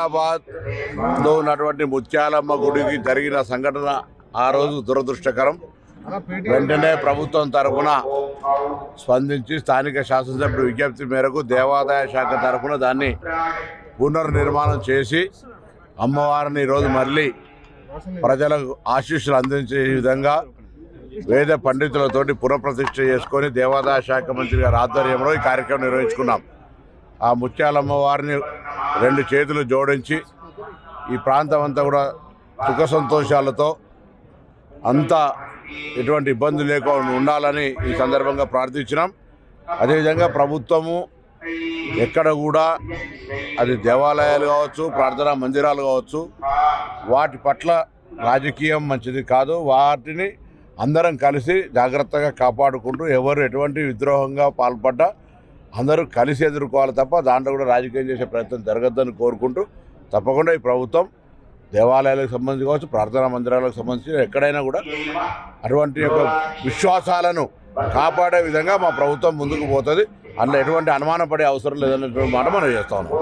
సికింద్రాబాద్లో ఉన్నటువంటి ముత్యాలమ్మ గుడికి జరిగిన సంఘటన ఆ రోజు దురదృష్టకరం. వెంటనే ప్రభుత్వం తరఫున స్పందించి స్థానిక శాసనసభ్యుడు విజ్ఞప్తి మేరకు దేవాదాయ శాఖ తరఫున దాన్ని పునర్నిర్మాణం చేసి అమ్మవారిని ఈరోజు మళ్ళీ ప్రజలకు ఆశీస్సులు అందించే విధంగా వేద పండితులతోటి పునఃప్రతిష్ఠ చేసుకొని దేవాదాయ శాఖ మంత్రి గారి ఆధ్వర్యంలో ఈ కార్యక్రమం నిర్వహించుకున్నాం. ఆ ముత్యాలమ్మ వారిని రెండు చేతులు జోడించి ఈ ప్రాంతం అంతా కూడా సుఖ సంతోషాలతో అంతా ఎటువంటి ఇబ్బంది లేకుండా ఉండాలని ఈ సందర్భంగా ప్రార్థించినాం. అదేవిధంగా ప్రభుత్వము ఎక్కడ కూడా అది దేవాలయాలు కావచ్చు ప్రార్థనా మందిరాలు కావచ్చు వాటి పట్ల రాజకీయం మంచిది కాదు. వాటిని అందరం కలిసి జాగ్రత్తగా కాపాడుకుంటూ ఎవరు ఎటువంటి విద్రోహంగా పాల్పడ్డా అందరూ కలిసి ఎదుర్కోవాలి తప్ప దాంట్లో కూడా రాజకీయం చేసే ప్రయత్నం జరగద్దని కోరుకుంటూ తప్పకుండా ఈ ప్రభుత్వం దేవాలయాలకు సంబంధించి కావచ్చు ప్రార్థనా మందిరాలకు సంబంధించి ఎక్కడైనా కూడా అటువంటి యొక్క విశ్వాసాలను కాపాడే విధంగా మా ప్రభుత్వం ముందుకు పోతుంది. అందులో ఎటువంటి అనుమానపడే అవసరం లేదన్నటువంటి మాట మనం చేస్తా ఉన్నాం.